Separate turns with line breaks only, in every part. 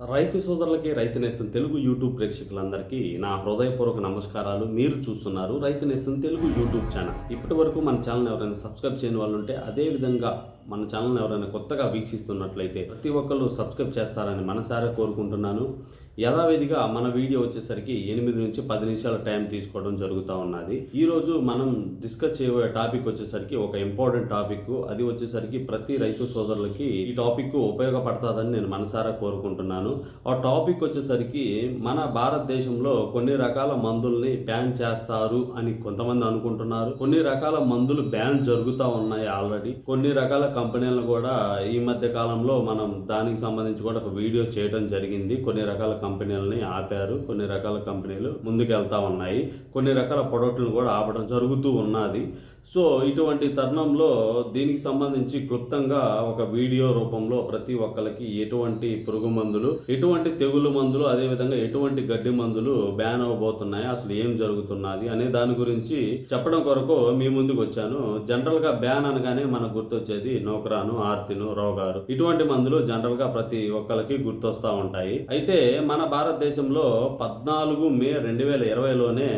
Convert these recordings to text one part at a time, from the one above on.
రైతు సోదరులకి రైతు నేస్తం తెలుగు యూట్యూబ్ ప్రేక్షకులందరికీ నా హృదయపూర్వక నమస్కారాలు. మీరు చూస్తున్నారు రైతు నేస్తం తెలుగు యూట్యూబ్ ఛానల్. ఇప్పటి వరకు మన ఛానల్ ఎవరైనా సబ్స్క్రైబ్ చేయని వాళ్ళు ఉంటే అదే విధంగా మన ఛానల్ ఎవరైనా కొత్తగా వీక్షిస్తున్నట్లయితే ప్రతి ఒక్కరు సబ్స్క్రైబ్ చేస్తారని మనసారా కోరుకుంటున్నాను. యథావిధిగా మన వీడియో వచ్చేసరికి ఎనిమిది నుంచి పది నిమిషాల టైం తీసుకోవడం జరుగుతూ ఉన్నది. ఈరోజు మనం డిస్కస్ చేయబోయే టాపిక్ వచ్చేసరికి ఒక ఇంపార్టెంట్ టాపిక్ అది వచ్చేసరికి ప్రతి రైతు సోదరులకి ఈ టాపిక్ ఉపయోగపడుతుందని నేను మనసారా కోరుకుంటున్నాను. ఆ టాపిక్ వచ్చేసరికి మన భారతదేశంలో కొన్ని రకాల మందుల్ని బ్యాన్ చేస్తారు అని కొంతమంది అనుకుంటున్నారు. కొన్ని రకాల మందులు బ్యాన్ జరుగుతూ ఉన్నాయి ఆల్రెడీ కొన్ని రకాల కంపెనీలను కూడా ఈ మధ్య కాలంలో మనం దానికి సంబంధించి కూడా ఒక వీడియో చేయడం జరిగింది. కొన్ని రకాల కంపెనీలని ఆపారు. కొన్ని రకాల కంపెనీలు ముందుకెళ్తా ఉన్నాయి. కొన్ని రకాల ప్రొడక్ట్లను కూడా ఆపడం జరుగుతూ ఉన్నది. సో ఇటువంటి తరుణంలో దీనికి సంబంధించి క్లుప్తంగా ఒక వీడియో రూపంలో ప్రతి ఒక్కరికి ఎటువంటి పురుగు మందులు ఎటువంటి తెగులు మందులు అదేవిధంగా ఎటువంటి గడ్డి మందులు బ్యాన్ అవ్వబోతున్నాయి అసలు ఏం జరుగుతున్నది అనే దాని గురించి చెప్పడం కొరకు మీ ముందుకు వచ్చాను. జనరల్గా బ్యాన్ అనగానే మనకు గుర్తొచ్చేది నౌకరాను ఆర్తిను రోగారు. ఇటువంటి మందులు జనరల్గా ప్రతి ఒక్కరికి గుర్తొస్తా ఉంటాయి. అయితే మన భారతదేశంలో పద్నాలుగు మే రెండు వేల ఇరవైలోనే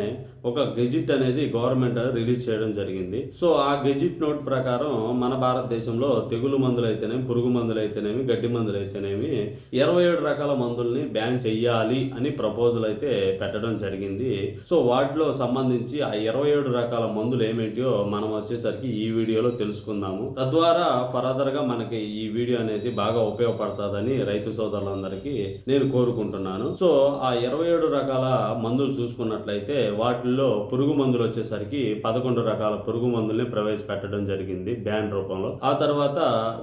ఒక గెజిట్ అనేది గవర్నమెంట్ రిలీజ్ చేయడం జరిగింది. సో ఆ గెజిట్ నోట్ ప్రకారం మన భారతదేశంలో తెగులు మందులు అయితేనేమి పురుగు మందులు అయితేనేమి గడ్డి మందులు అయితేనేమి ఇరవై ఏడు రకాల మందుల్ని బ్యాన్ చేయాలి అని ప్రపోజల్ అయితే పెట్టడం జరిగింది. సో వాటిలో సంబంధించి ఆ ఇరవై ఏడు రకాల మందులు ఏమేంటియో మనం వచ్చేసరికి ఈ వీడియోలో తెలుసుకుందాము. తద్వారా ఫర్దర్గా మనకి ఈ వీడియో అనేది బాగా ఉపయోగపడుతుందని రైతు సోదరులందరికీ నేను కోరుకుంటున్నాను. సో ఆ ఇరవై ఏడు రకాల మందులు చూసుకున్నట్లయితే వాటిలో వాటిల్లో పురుగు మందులు వచ్చేసరికి పదకొండు రకాల పురుగు మందుల్ని ప్రవేశపెట్టడం జరిగింది బ్యాన్ రూపంలో. ఆ తర్వాత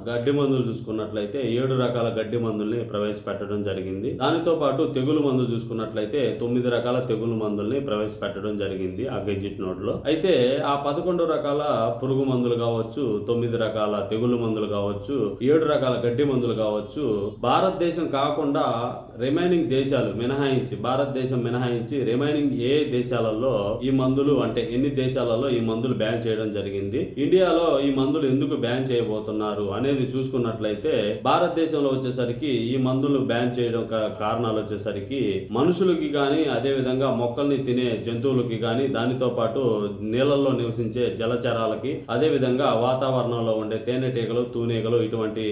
గడ్డి మందులు చూసుకున్నట్లయితే ఏడు రకాల గడ్డి మందుల్ని ప్రవేశపెట్టడం జరిగింది. దానితో పాటు తెగులు మందు చూసుకున్నట్లయితే తొమ్మిది రకాల తెగులు మందుల్ని ప్రవేశపెట్టడం జరిగింది ఆ గెజిట్ నోట్లో అయితే ఆ పదకొండు రకాల పురుగు మందులు కావచ్చు తొమ్మిది రకాల తెగులు మందులు కావచ్చు ఏడు రకాల గడ్డి మందులు కావచ్చు భారతదేశం కాకుండా రిమైనింగ్ దేశాలు మినహాయించి భారతదేశం మినహాయించి రిమైనింగ్ ఏ దేశాలలో ఈ మందులు అంటే ఎన్ని దేశాలలో ఈ మందులు బ్యాన్ చేయడం జరిగింది? ఇండియాలో ఈ మందులు ఎందుకు బ్యాన్ చేయబోతున్నారు అనేది చూసుకున్నట్లయితే భారతదేశంలో వచ్చేసరికి ఈ మందులు బ్యాన్ చేయడం కారణాలు వచ్చేసరికి మనుషులకి కానీ అదే విధంగా మొక్కల్ని తినే జంతువులకి కానీ దానితో పాటు నీళ్ళల్లో నివసించే జలచరాలకి అదే విధంగా వాతావరణంలో ఉండే తేనెటీగలు తూనీగలు ఇటువంటి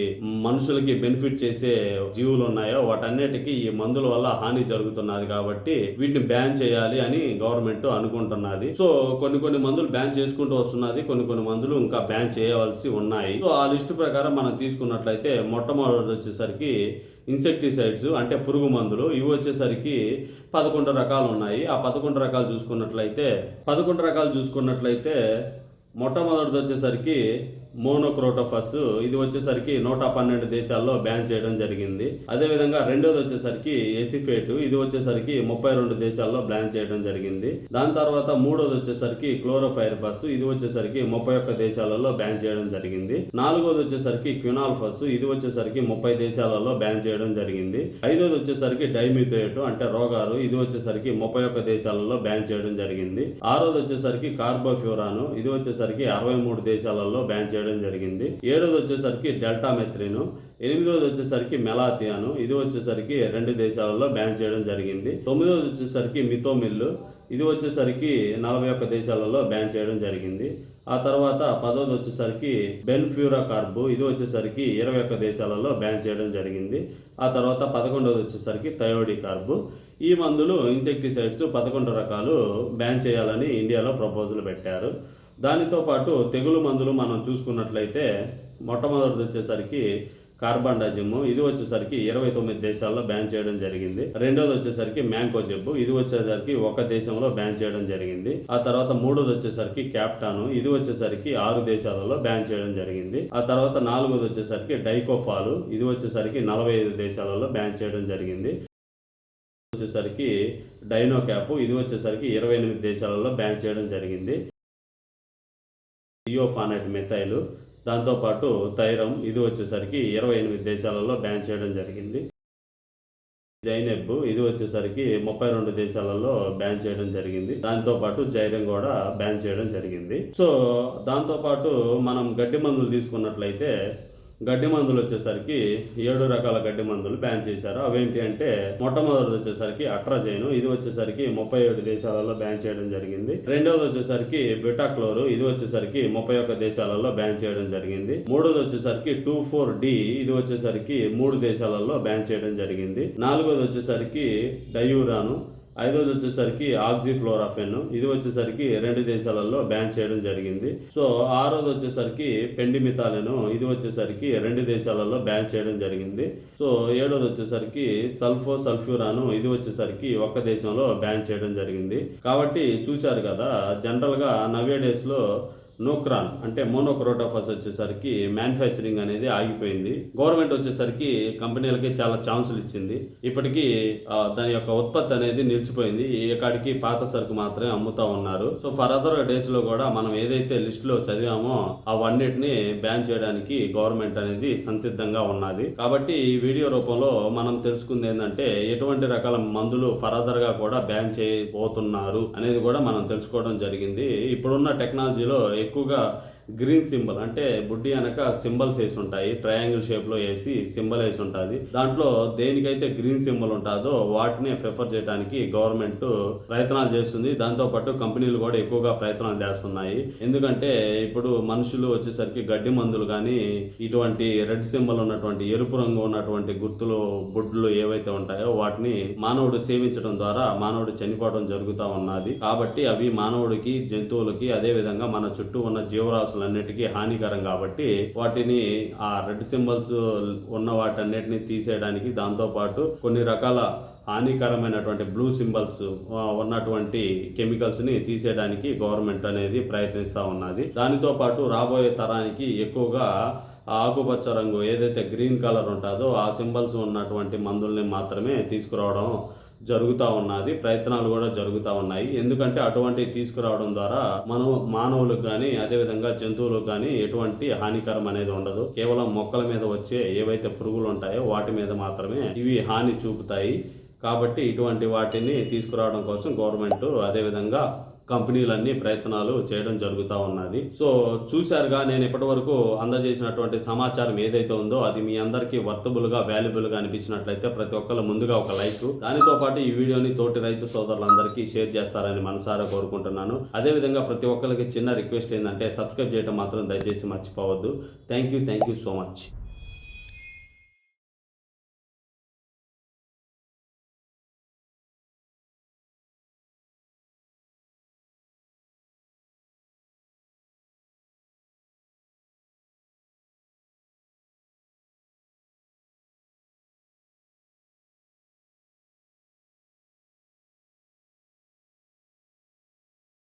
మనుషులకి బెనిఫిట్ చేసే జీవులు ఉన్నాయో వాటన్నిటికీ ఈ మందుల వల్ల హాని జరుగుతున్నది కాబట్టి వీటిని బ్యాన్ చేయాలి అని గవర్నమెంట్ అనుకుంటున్నది. సో కొన్ని కొన్ని మందులు బ్యాన్ చేసుకుంటూ వస్తున్నది. కొన్ని కొన్ని మందులు ఇంకా బ్యాన్ చేయవలసి ఉన్నాయి. సో ఆ లిస్టు ప్రకారం మనం తీసుకున్నట్లయితే మొట్టమొదటి వచ్చేసరికి ఇన్సెక్టిసైడ్స్ అంటే పురుగు మందులు. ఇవి వచ్చేసరికి పదకొండు రకాలు ఉన్నాయి. ఆ పదకొండు రకాలు చూసుకున్నట్లయితే పదకొండు రకాలు చూసుకున్నట్లయితే మొట్టమొదటిది వచ్చేసరికి మోనోక్రోటోఫస్ ఇది వచ్చేసరికి నూట పన్నెండు దేశాల్లో బ్యాన్ చేయడం జరిగింది. అదేవిధంగా రెండోది వచ్చేసరికి ఎసిఫేట్ ఇది వచ్చేసరికి ముప్పై రెండు దేశాల్లో బ్యాన్ చేయడం జరిగింది. దాని తర్వాత మూడోది వచ్చేసరికి క్లోరోఫైర్ఫస్ ఇది వచ్చేసరికి ముప్పై ఒక్క దేశాలలో బ్యాన్ చేయడం జరిగింది. నాలుగోది వచ్చేసరికి క్యునాల్ఫస్ ఇది వచ్చేసరికి ముప్పై దేశాలలో బ్యాన్ చేయడం జరిగింది. ఐదోది వచ్చేసరికి డైమిథోయేట్ అంటే రోగారు ఇది వచ్చేసరికి ముప్పై ఒక్క దేశాలలో బ్యాన్ చేయడం జరిగింది. ఆరోది వచ్చేసరికి కార్బోఫ్యూరాను ఇది వచ్చేసరికి అరవై మూడు దేశాలలో బ్యాన్ చేయడం జరిగింది. ఏడోది వచ్చేసరికి డెల్టా మెత్రిను ఎనిమిదోది వచ్చేసరికి మెలాథియాను ఇది వచ్చేసరికి రెండు దేశాలలో బ్యాన్ చేయడం జరిగింది. తొమ్మిదోది వచ్చేసరికి మితోమిల్లు ఇది వచ్చేసరికి నలభై ఒక్క దేశాలలో బ్యాన్ చేయడం జరిగింది. ఆ తర్వాత పదోది వచ్చేసరికి బెన్ఫ్యూరా కార్బు ఇది వచ్చేసరికి ఇరవై ఒక్క దేశాలలో బ్యాన్ చేయడం జరిగింది. ఆ తర్వాత పదకొండోది వచ్చేసరికి థయోడి కార్బు. ఈ మందులు ఇన్సెక్టిసైడ్స్ పదకొండు రకాలు బ్యాన్ చేయాలని ఇండియాలో ప్రపోజల్ పెట్టారు. దానితో పాటు తెగులు మందులు మనం చూసుకున్నట్లయితే మొట్టమొదటిది వచ్చేసరికి కార్బాండాజిమ్ ఇది వచ్చేసరికి ఇరవై తొమ్మిది దేశాల్లో బ్యాన్ చేయడం జరిగింది. రెండోది వచ్చేసరికి మ్యాంకో జబ్బు ఇది వచ్చేసరికి ఒక దేశంలో బ్యాన్ చేయడం జరిగింది. ఆ తర్వాత మూడోది వచ్చేసరికి క్యాప్టాను ఇది వచ్చేసరికి ఆరు దేశాలలో బ్యాన్ చేయడం జరిగింది. ఆ తర్వాత నాలుగోది వచ్చేసరికి డైకోఫాలు ఇది వచ్చేసరికి నలభై ఐదు దేశాలలో బ్యాన్ చేయడం జరిగింది. వచ్చేసరికి డైనో క్యాప్ ఇది వచ్చేసరికి ఇరవై ఎనిమిది దేశాలలో బ్యాన్ చేయడం జరిగింది. Thiophanate methyl. దాంతోపాటు తైరం ఇది వచ్చేసరికి ఇరవై ఎనిమిది దేశాలలో బ్యాన్ చేయడం జరిగింది. జైనెబ్ ఇది వచ్చేసరికి ముప్పై రెండు దేశాలలో బ్యాన్ చేయడం జరిగింది. దాంతో పాటు జైరం కూడా బ్యాన్ చేయడం జరిగింది. సో దాంతో పాటు మనం గడ్డి మందులు తీసుకున్నట్లయితే గడ్డి మందులు వచ్చేసరికి ఏడు రకాల గడ్డి మందులు బ్యాన్ చేశారు. అవేంటి అంటే మొట్టమొదటిది వచ్చేసరికి అట్రాజైన్ ఇది వచ్చేసరికి ముప్పై ఏడు దేశాలలో బ్యాన్ చేయడం జరిగింది. రెండవది వచ్చేసరికి బిటాక్లోరు ఇది వచ్చేసరికి ముప్పై ఒక్క దేశాలలో బ్యాన్ చేయడం జరిగింది. మూడోది వచ్చేసరికి టూ ఫోర్ డి ఇది వచ్చేసరికి మూడు దేశాలలో బ్యాన్ చేయడం జరిగింది. నాలుగోది వచ్చేసరికి డయూరాను ఐదోది వచ్చేసరికి ఆక్సిఫ్లోరాఫెన్ ఇది వచ్చేసరికి రెండు దేశాలలో బ్యాన్ చేయడం జరిగింది. సో ఆరోది వచ్చేసరికి పెండిమితాలను ఇది వచ్చేసరికి రెండు దేశాలలో బ్యాన్ చేయడం జరిగింది. సో ఏడోది వచ్చేసరికి సల్ఫో సల్ఫ్యూరాను ఇది వచ్చేసరికి ఒక్క దేశంలో బ్యాన్ చేయడం జరిగింది. కాబట్టి చూశారు కదా జనరల్గా నవే డేస్లో నోక్రాన్ అంటే మోనోక్రోటోఫస్ వచ్చేసరికి మ్యానుఫ్యాక్చరింగ్ అనేది ఆగిపోయింది. గవర్నమెంట్ వచ్చేసరికి కంపెనీలకి చాలా ఛాన్సులు ఇచ్చింది. ఇప్పటికీ దాని యొక్క ఉత్పత్తి అనేది నిలిచిపోయింది. ఏకాడికి పాత సరుకు మాత్రమే అమ్ముతా ఉన్నారు. సో ఫర్దర్ డేస్లో కూడా మనం ఏదైతే లిస్ట్లో చదివామో అవన్నిటిని బ్యాన్ చేయడానికి గవర్నమెంట్ అనేది సంసిద్ధంగా ఉన్నది. కాబట్టి ఈ వీడియో రూపంలో మనం తెలుసుకుంది ఏంటంటే ఎటువంటి రకాల మందులు ఫర్దర్గా కూడా బ్యాన్ చేయబోతున్నారు అనేది కూడా మనం తెలుసుకోవడం జరిగింది. ఇప్పుడున్న టెక్నాలజీలో ఎక్కువగా గ్రీన్ సింబల్ అంటే బుడ్డి అనక సింబల్స్ వేసి ఉంటాయి. ట్రయాంగిల్ షేప్లో వేసి సింబల్ వేసి ఉంటుంది. దాంట్లో దేనికైతే గ్రీన్ సింబల్ ఉంటుందో వాటిని ప్రిఫర్ చేయడానికి గవర్నమెంట్ ప్రయత్నాలు చేస్తుంది. దాంతో పాటు కంపెనీలు కూడా ఎక్కువగా ప్రయత్నాలు చేస్తున్నాయి. ఎందుకంటే ఇప్పుడు మనుషులు వచ్చేసరికి గడ్డి మందులు కానీ ఇటువంటి రెడ్ సింబల్ ఉన్నటువంటి ఎరుపు రంగు ఉన్నటువంటి గుర్తులు బుడ్లు ఏవైతే ఉంటాయో వాటిని మానవుడు సేవించడం ద్వారా మానవుడు చనిపోవడం జరుగుతూ ఉన్నది. కాబట్టి అవి మానవుడికి జంతువులకి అదే విధంగా మన చుట్టూ ఉన్న జీవరాశులన్నిటికీ హానికరం కాబట్టి వాటిని ఆ రెడ్ సింబల్స్ ఉన్న వాటన్నిటిని తీసేయడానికి దాంతోపాటు కొన్ని రకాల హానికరమైనటువంటి బ్లూ సింబల్స్ ఉన్నటువంటి కెమికల్స్ని తీసేయడానికి గవర్నమెంట్ అనేది ప్రయత్నిస్తూ ఉన్నది. దానితో పాటు రాబోయే తరానికి ఎక్కువగా ఆకుపచ్చ రంగు ఏదైతే గ్రీన్ కలర్ ఉంటుందో ఆ సింబల్స్ ఉన్నటువంటి మందుల్ని మాత్రమే తీసుకురావడం జరుగుతూ ఉన్నది ప్రయత్నాలు కూడా జరుగుతూ ఉన్నాయి. ఎందుకంటే అటువంటి తీసుకురావడం ద్వారా మనం మానవులకు కానీ అదేవిధంగా జంతువులకు కానీ ఎటువంటి హానికరం అనేది ఉండదు. కేవలం మొక్కల మీద వచ్చే ఏవైతే పురుగులు ఉంటాయో వాటి మీద మాత్రమే ఇవి హాని చూపుతాయి. కాబట్టి ఇటువంటి వాటిని తీసుకురావడం కోసం గవర్నమెంట్ అదేవిధంగా కంపెనీలన్నీ ప్రయత్నాలు చేయడం జరుగుతూ ఉన్నది. సో చూశారుగా నేను ఇప్పటి వరకు అందజేసినటువంటి సమాచారం ఏదైతే ఉందో అది మీ అందరికీ వర్తబుల్గా వాల్యుబుల్గా అనిపించినట్లయితే ప్రతి ఒక్కరు ముందుగా ఒక లైక్. దానితో పాటు ఈ వీడియోని తోటి రైతు సోదరులందరికీ షేర్ చేస్తారని మనసారా కోరుకుంటున్నాను. అదేవిధంగా ప్రతి ఒక్కరికి చిన్న రిక్వెస్ట్ ఏంటంటే సబ్స్క్రైబ్ చేయడం మాత్రం దయచేసి మర్చిపోవద్దు. Thank you thank you so much.